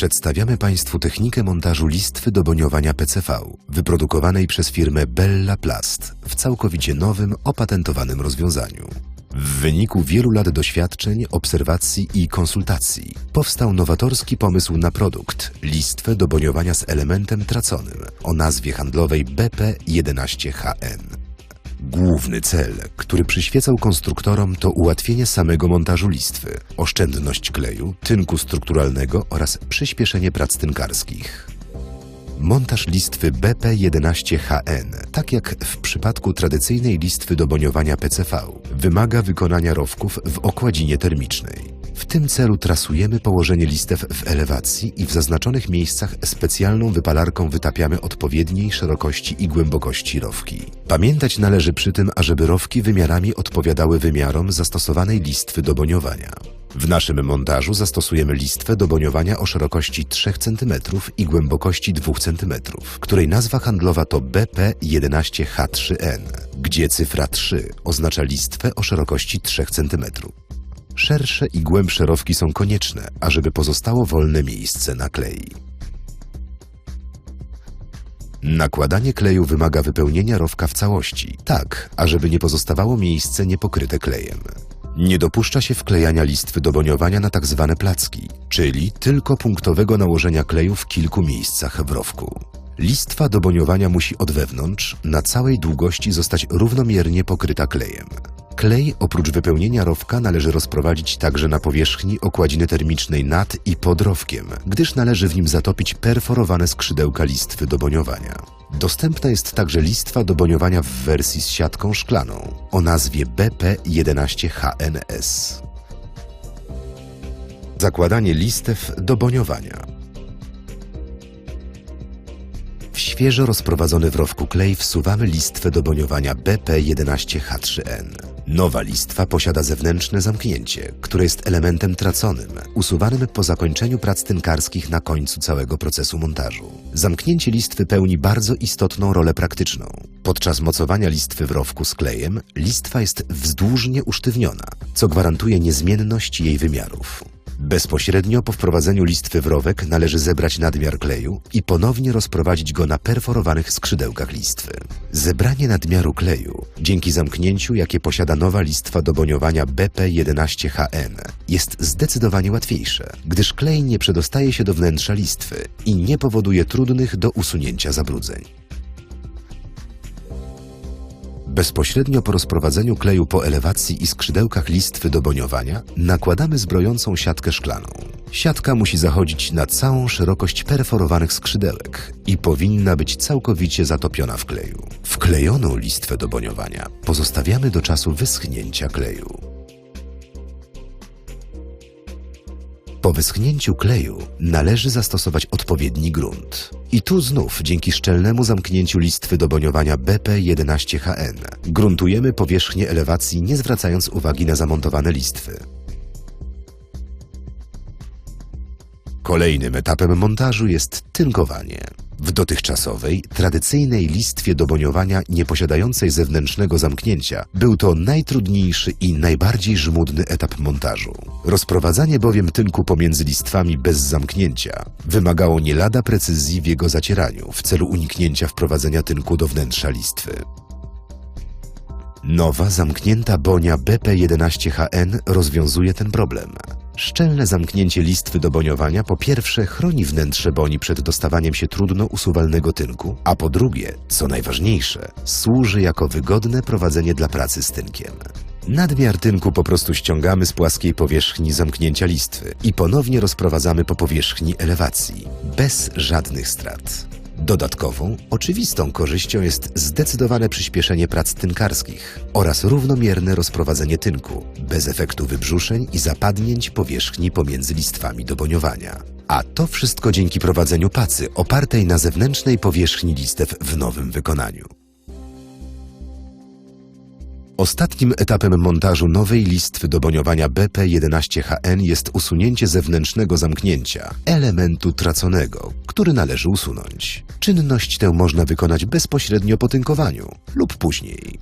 Przedstawiamy Państwu technikę montażu listwy do boniowania PCV, wyprodukowanej przez firmę Bella Plast w całkowicie nowym, opatentowanym rozwiązaniu. W wyniku wielu lat doświadczeń, obserwacji i konsultacji powstał nowatorski pomysł na produkt listwę do boniowania z elementem traconym o nazwie handlowej BP11HN. Główny cel, który przyświecał konstruktorom, to ułatwienie samego montażu listwy, oszczędność kleju, tynku strukturalnego oraz przyspieszenie prac tynkarskich. Montaż listwy BP11HN, tak jak w przypadku tradycyjnej listwy do boniowania PCV, wymaga wykonania rowków w okładzinie termicznej. W tym celu trasujemy położenie listew w elewacji i w zaznaczonych miejscach specjalną wypalarką wytapiamy odpowiedniej szerokości i głębokości rowki. Pamiętać należy przy tym, ażeby rowki wymiarami odpowiadały wymiarom zastosowanej listwy do boniowania. W naszym montażu zastosujemy listwę do boniowania o szerokości 3 cm i głębokości 2 cm, której nazwa handlowa to BP11H3N, gdzie cyfra 3 oznacza listwę o szerokości 3 cm. Szersze i głębsze rowki są konieczne, ażeby pozostało wolne miejsce na klej. Nakładanie kleju wymaga wypełnienia rowka w całości, tak, ażeby nie pozostawało miejsce niepokryte klejem. Nie dopuszcza się wklejania listwy do boniowania na tzw. placki, czyli tylko punktowego nałożenia kleju w kilku miejscach w rowku. Listwa do boniowania musi od wewnątrz na całej długości zostać równomiernie pokryta klejem. Klej oprócz wypełnienia rowka należy rozprowadzić także na powierzchni okładziny termicznej nad i pod rowkiem, gdyż należy w nim zatopić perforowane skrzydełka listwy do boniowania. Dostępna jest także listwa do boniowania w wersji z siatką szklaną o nazwie BP11HNS. Zakładanie listew do boniowania. W świeżo rozprowadzony w rowku klej wsuwamy listwę do boniowania BP11H3N. Nowa listwa posiada zewnętrzne zamknięcie, które jest elementem traconym, usuwanym po zakończeniu prac tynkarskich na końcu całego procesu montażu. Zamknięcie listwy pełni bardzo istotną rolę praktyczną. Podczas mocowania listwy w rowku z klejem, listwa jest wzdłużnie usztywniona, co gwarantuje niezmienność jej wymiarów. Bezpośrednio po wprowadzeniu listwy w rowek należy zebrać nadmiar kleju i ponownie rozprowadzić go na perforowanych skrzydełkach listwy. Zebranie nadmiaru kleju, dzięki zamknięciu, jakie posiada nowa listwa do boniowania BP11HN, jest zdecydowanie łatwiejsze, gdyż klej nie przedostaje się do wnętrza listwy i nie powoduje trudnych do usunięcia zabrudzeń. Bezpośrednio po rozprowadzeniu kleju po elewacji i skrzydełkach listwy do boniowania nakładamy zbrojącą siatkę szklaną. Siatka musi zachodzić na całą szerokość perforowanych skrzydełek i powinna być całkowicie zatopiona w kleju. Wklejoną listwę do boniowania pozostawiamy do czasu wyschnięcia kleju. Po wyschnięciu kleju należy zastosować odpowiedni grunt. I tu znów, dzięki szczelnemu zamknięciu listwy do boniowania BP11HN, gruntujemy powierzchnię elewacji, nie zwracając uwagi na zamontowane listwy. Kolejnym etapem montażu jest tynkowanie. W dotychczasowej, tradycyjnej listwie do boniowania nieposiadającej zewnętrznego zamknięcia był to najtrudniejszy i najbardziej żmudny etap montażu. Rozprowadzanie bowiem tynku pomiędzy listwami bez zamknięcia wymagało nie lada precyzji w jego zacieraniu w celu uniknięcia wprowadzenia tynku do wnętrza listwy. Nowa, zamknięta bonia BP11HN rozwiązuje ten problem. Szczelne zamknięcie listwy do boniowania po pierwsze chroni wnętrze boni przed dostawaniem się trudno usuwalnego tynku, a po drugie, co najważniejsze, służy jako wygodne prowadzenie dla pracy z tynkiem. Nadmiar tynku po prostu ściągamy z płaskiej powierzchni zamknięcia listwy i ponownie rozprowadzamy po powierzchni elewacji, bez żadnych strat. Dodatkową, oczywistą korzyścią jest zdecydowane przyspieszenie prac tynkarskich oraz równomierne rozprowadzenie tynku, bez efektu wybrzuszeń i zapadnięć powierzchni pomiędzy listwami do boniowania. A to wszystko dzięki prowadzeniu pacy opartej na zewnętrznej powierzchni listew w nowym wykonaniu. Ostatnim etapem montażu nowej listwy do boniowania BP11HN jest usunięcie zewnętrznego zamknięcia, elementu traconego, który należy usunąć. Czynność tę można wykonać bezpośrednio po tynkowaniu lub później.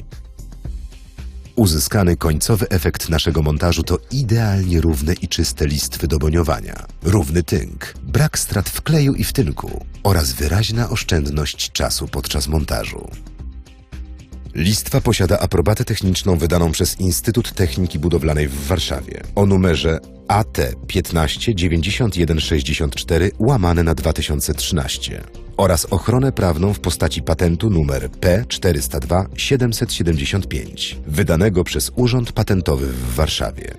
Uzyskany końcowy efekt naszego montażu to idealnie równe i czyste listwy do boniowania, równy tynk, brak strat w kleju i w tynku oraz wyraźna oszczędność czasu podczas montażu. Listwa posiada aprobatę techniczną wydaną przez Instytut Techniki Budowlanej w Warszawie o numerze AT 15 91 64 łamane na 2013 oraz ochronę prawną w postaci patentu numer P402 775 wydanego przez Urząd Patentowy w Warszawie.